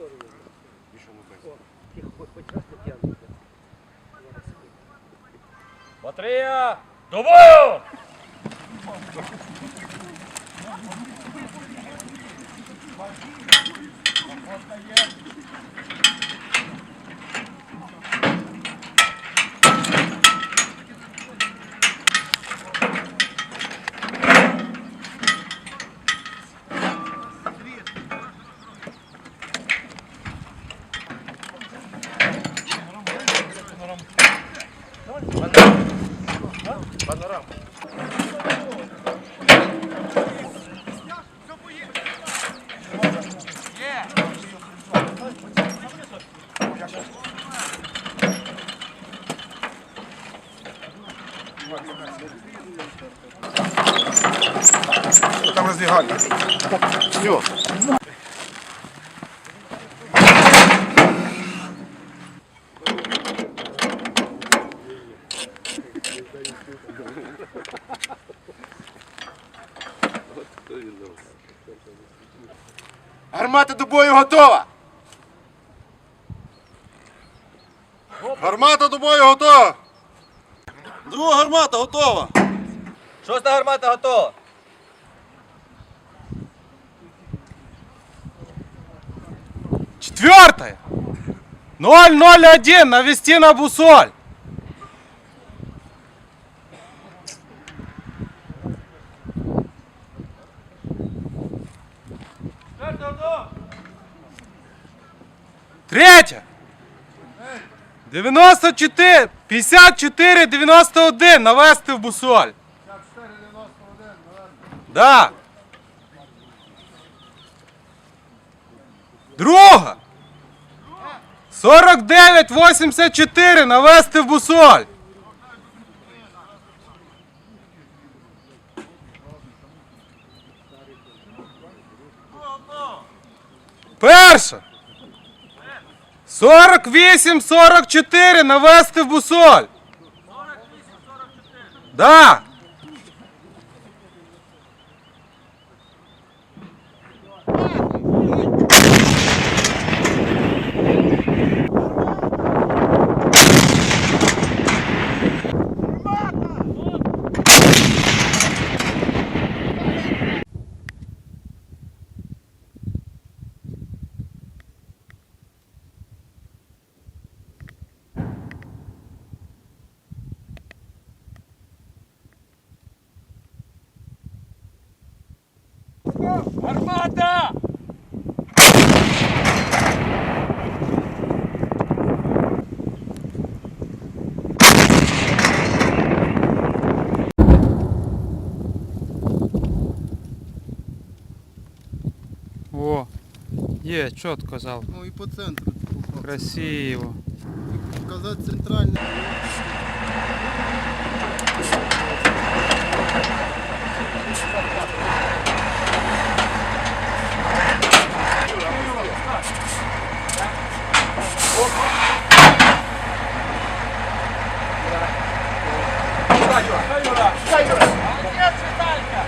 сторону. Більшому без. О, ти хоч хоч раз не. Батарея! До бою! Панорама. Гармата до бою готова! Гармата до бою готова! Друга гармата готова! Шоста гармата готова. Четвертая. 001 навести на бусоль. Третя. 94, 54, 91 навести в бусоль. Да. Друга. 49-84 навести в бусоль. Перша. 48-44 навести в бусоль. Да. Гармата! О, є, чітко зал. Ну і по центру. Красиво. Показати центральний. Молодець, Віталька!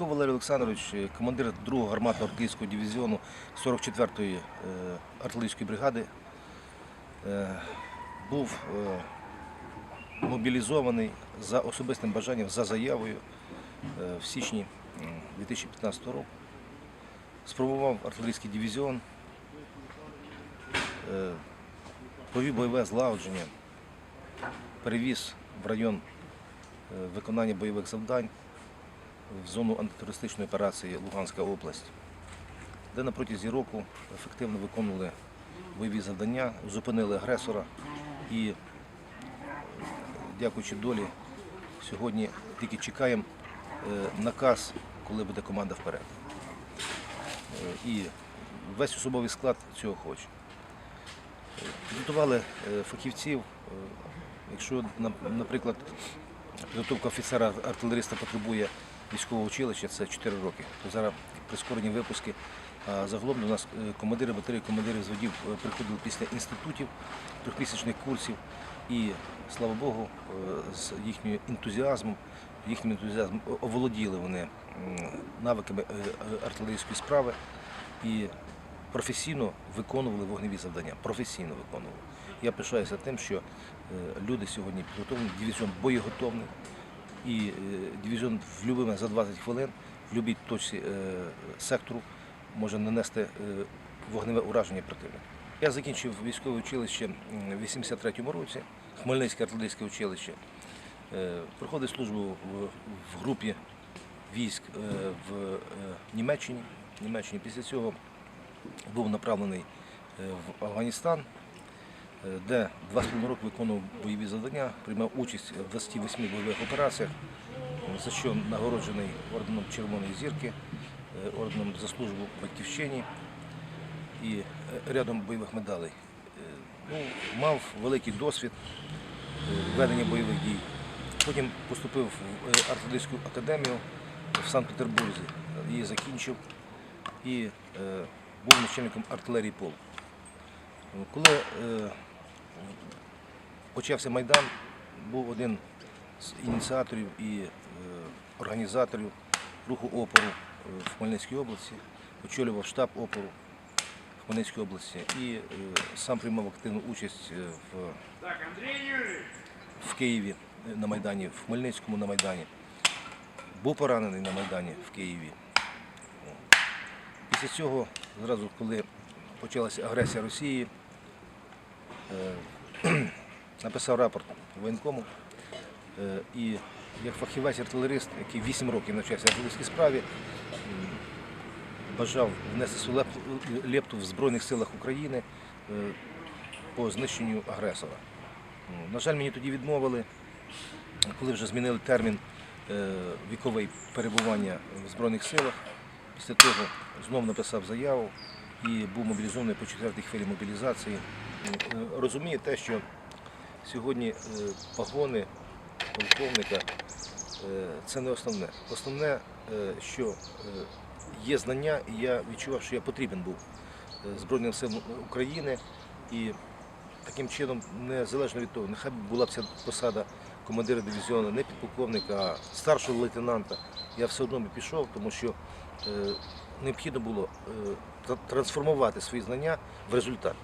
Олександрович, е, командир 2-го гарматного артилерійського дивізіону 44-ї е, артилерійської бригади, е, був мобілізований за особистим бажанням, за заявою в січні 2015 року. Спробував артилерійський дивізіон, провів бойове злагодження, перевіз в район виконання бойових завдань в зону антитерористичної операції Луганська область, де на протязі року ефективно виконували бойові завдання, зупинили агресора і, дякуючи долі, сьогодні тільки чекаємо е, наказ, коли буде команда вперед. Е, І весь особовий склад цього хоче. Підготували е, фахівців. Якщо, наприклад, підготовка офіцера-артилериста потребує військового училища, це 4 роки, то зараз прискорені випуски. А загалом до нас е, командири батареї, командири зводів е, приходили після інститутів, трьохмісячних курсів. І, слава Богу, е, з їхнім ентузіазмом, їхнім ентузіазмом оволоділи вони навиками артилерійської справи і професійно виконували вогневі завдання. Професійно виконували. Я пишаюся тим, що люди сьогодні підготовлені, дивізіон боєготовний, і е, дивізіон в любими за 20 хвилин в будь-якій точці е, сектору може нанести е, вогневе ураження противника. Я закінчив військове училище в 83-му році, Хмельницьке артилерійське училище. Проходив службу в, групі військ в Німеччині. Німеччині. Після цього був направлений в Афганістан, де два з роки виконував бойові завдання, приймав участь в 28 бойових операціях, за що нагороджений орденом Червоної зірки, е, орденом за службу батьківщині і е, рядом бойових медалей. Е, Ну, мав великий досвід е, ведення бойових дій. Потім поступив в е, артилерійську академію в Санкт-Петербурзі, її закінчив і е, був начальником артилерії полку. Коли е, почався Майдан, був один з ініціаторів і е, організаторів руху опору е, в Хмельницькій області, очолював штаб опору в Хмельницькій області і е, сам приймав активну участь в, в Києві на Майдані, в Хмельницькому на Майдані. Був поранений на Майдані в Києві. Після цього, зразу коли почалася агресія Росії, написав рапорт воєнкому. Е, І як фахівець-артилерист, який 8 років навчався в артилерійській справі, бажав внести свою лепту в Збройних силах України е, по знищенню агресора. Ну, На жаль, мені тоді відмовили, коли вже змінили термін е, віковий перебування в Збройних силах. Після того знову написав заяву і був мобілізований по четвертій хвилі мобілізації. Е, Розуміє те, що сьогодні е, погони полковника е, це не основне. Основне, що є знання, і я відчував, що я потрібен був Збройним силам України. І таким чином, незалежно від того, нехай була б ця посада командира дивізіону, не підполковника, а старшого лейтенанта, я все одно пішов, тому що необхідно було трансформувати свої знання в результат.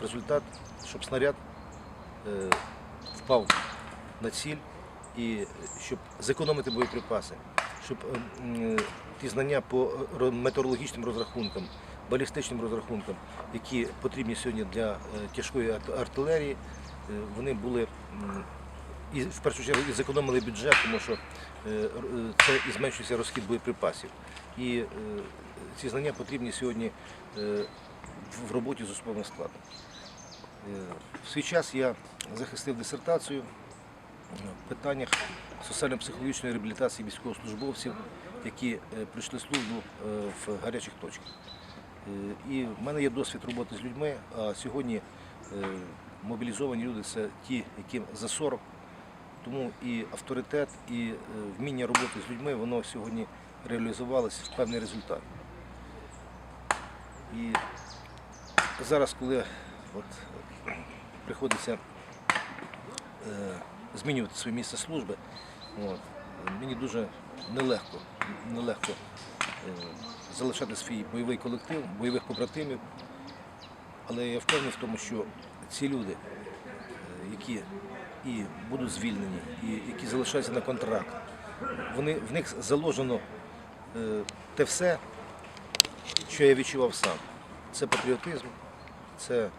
Результат, щоб снаряд е, впав на ціль і щоб зекономити боєприпаси, щоб е, е, ті знання по метеорологічним розрахункам, балістичним розрахункам, які потрібні сьогодні для тяжкої артилерії, вони були і в першу чергу і зекономили бюджет, тому що це і зменшується розхід боєприпасів. І ці знання потрібні сьогодні в роботі з особовим складом. Е, В свій час я захистив дисертацію в питаннях соціально-психологічної реабілітації військовослужбовців, які е, пройшли службу е, в гарячих точках. І в мене є досвід роботи з людьми, а сьогодні мобілізовані люди це ті, яким за 40. Тому і авторитет, і вміння роботи з людьми, воно сьогодні реалізувалося в певний результат. І зараз, коли от, приходиться е, змінювати своє місце служби, от, мені дуже нелегко, нелегко е, залишати свій бойовий колектив, бойових побратимів. Але я впевнений в тому, що ці люди, е, які і будуть звільнені, і які залишаються на контракт, вони, в них заложено е, те все, що я відчував сам. Це патріотизм, це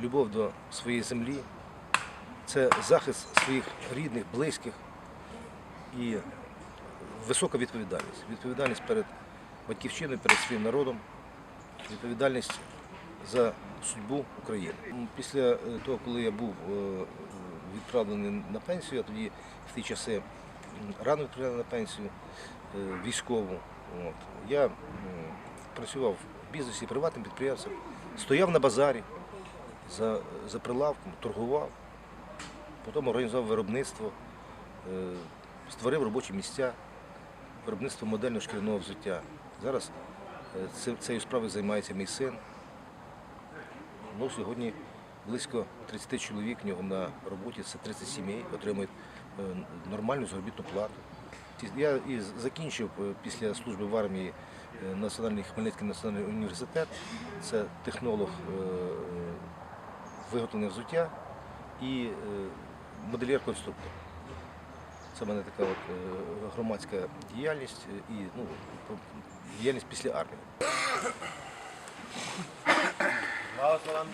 любов до своєї землі, це захист своїх рідних, близьких і висока відповідальність. Відповідальність перед батьківщиною, перед своїм народом, відповідальність за судьбу України. Після е, того, коли я був е, відправлений на пенсію, я тоді в ті часи рано відправлений на пенсію е, військову. От. Я працював в бізнесі, приватним підприємцем, стояв на базарі за, за прилавком, торгував, потім організував виробництво, е, створив робочі місця, виробництво модельного шкіряного взуття. Зараз е, цією справою займається мій син. Ну, сьогодні близько 30 чоловік в нього на роботі, це 30 сімей, отримують е, нормальну заробітну плату. Я і закінчив е, після служби в армії Національний Хмельницький національний університет. Це технолог е, виготовлення взуття і е, модельєр-конструктор. Це в мене така от е, громадська діяльність е, і ну, діяльність після армії.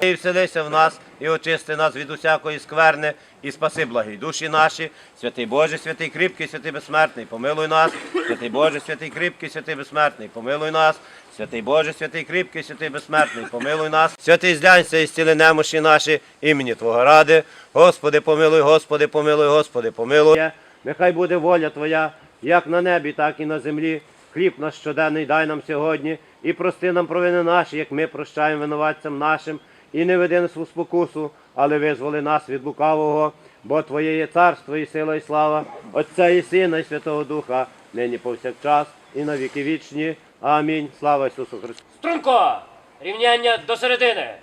І вселися в нас, і очисти нас від усякої скверни, і спаси благі душі наші. Святий Боже, святий кріпкий, святий безсмертний, помилуй нас. Святий Боже, святий кріпкий, святий безсмертний, помилуй нас. Святий Боже, святий кріпкий, святий безсмертний, помилуй нас. Святий зглянься і стіли немощі наші, імені Твого ради. Господи, помилуй, Господи, помилуй, Господи, помилуй. Нехай буде воля Твоя, як на небі, так і на землі. Хліб наш щоденний дай нам сьогодні, і прости нам провини наші, як ми прощаємо винуватцям нашим, і не веди нас у спокусу, але визволи нас від лукавого, бо Твоє є царство і сила, і слава, Отця і Сина, і Святого Духа, нині повсякчас, і на віки вічні. Амінь. Слава Ісусу Христу! Струнко! Рівняння до середини.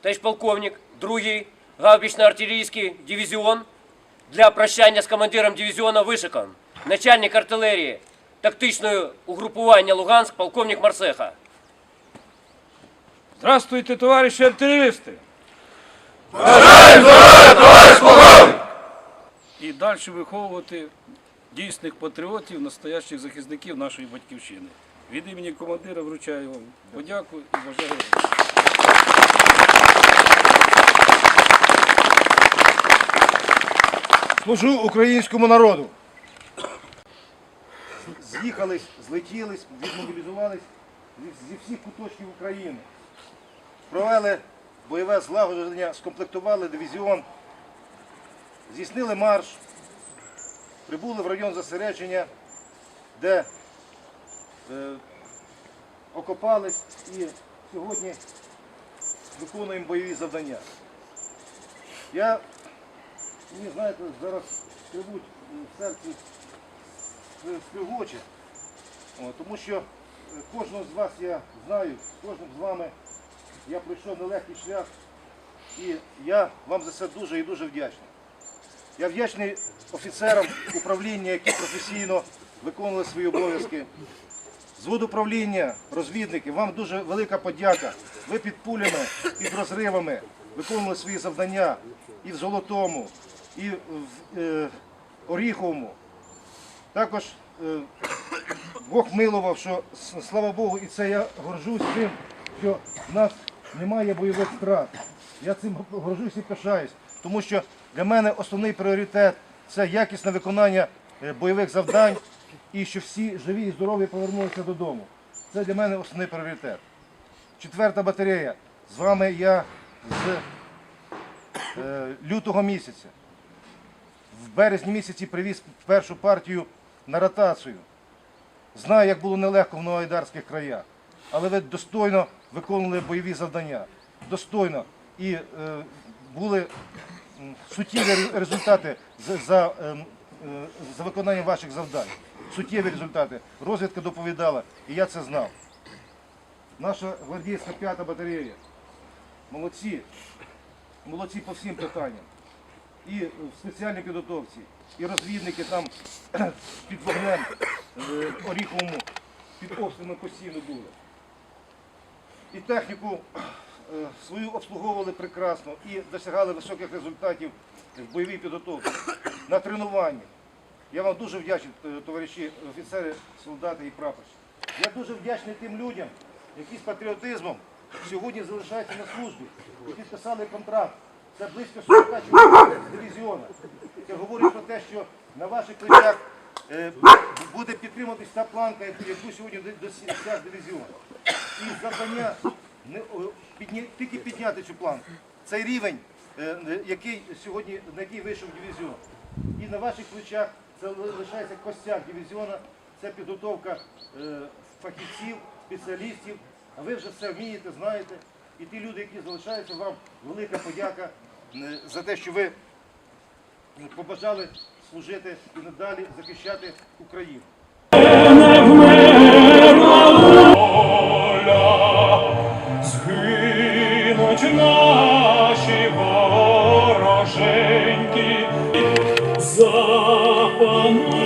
Теж полковник, другий гаубічно-артилерійський дивізіон для прощання з командиром дивізіону Вишиком, начальник артилерії тактичного угрупування Луганськ, полковник Марсеха. Здравствуйте, товариші артилеристи! і далі виховувати дійсних патріотів, настоящих захисників нашої батьківщини. Від імені командира вручаю вам подяку і бажаю. Служу українському народу. З'їхались, злетілись, відмобілізувались зі- всіх куточків України. Провели бойове злагодження, скомплектували дивізіон, здійснили марш, прибули в район зосередження, де е, окопались і сьогодні виконуємо бойові завдання. Я Мені, знаєте, зараз скребуть в серці співгочі, тому що е, кожного з вас я знаю, кожним з вами я пройшов нелегкий шлях, і я вам за це дуже і дуже вдячний. Я вдячний офіцерам управління, які професійно виконували свої обов'язки. Звод управління, розвідники, вам дуже велика подяка. Ви під пулями, під розривами виконували свої завдання і в Золотому, і в е, Оріховому. Також е, Бог милував, що слава Богу, і це я горжусь тим, що в нас немає бойових втрат. Я цим горжусь і пишаюсь, тому що для мене основний пріоритет це якісне виконання е, бойових завдань і що всі живі і здорові повернулися додому. Це для мене основний пріоритет. Четверта батарея. З вами я з е, лютого місяця. В березні місяці привіз першу партію на ротацію. Знаю, як було нелегко в новоайдарських краях, але ви достойно виконували бойові завдання. Достойно. І е, були суттєві результати за, за, ем, е, за виконанням ваших завдань. Суттєві результати. Розвідка доповідала, і я це знав. Наша гвардійська п'ята батарея. Молодці. Молодці по всім питанням. І в спеціальній підготовці, і розвідники там під вогнем е, Оріховому, під обстрілами постійно були. І техніку е, свою обслуговували прекрасно і досягали високих результатів в бойовій підготовці, на тренуванні. Я вам дуже вдячний, е, товариші офіцери, солдати і прапорщики. Я дуже вдячний тим людям, які з патріотизмом сьогодні залишаються на службі і підписали контракт. Це близько 40 чоловік з дивізіону. Це говорить про те, що на ваших плечах е, буде підтримуватись та планка, яку сьогодні досяг дивізіон. І завдання не, тільки підняти цю планку. Цей рівень, е, який сьогодні, на який вийшов дивізіон. І на ваших плечах це лишається костяк дивізіона, це підготовка е, фахівців, спеціалістів. А ви вже все вмієте, знаєте. І ті люди, які залишаються, вам велика подяка е, за те, що ви е, побажали служити і надалі захищати Україну. Згинуть наші вороженьки, За ми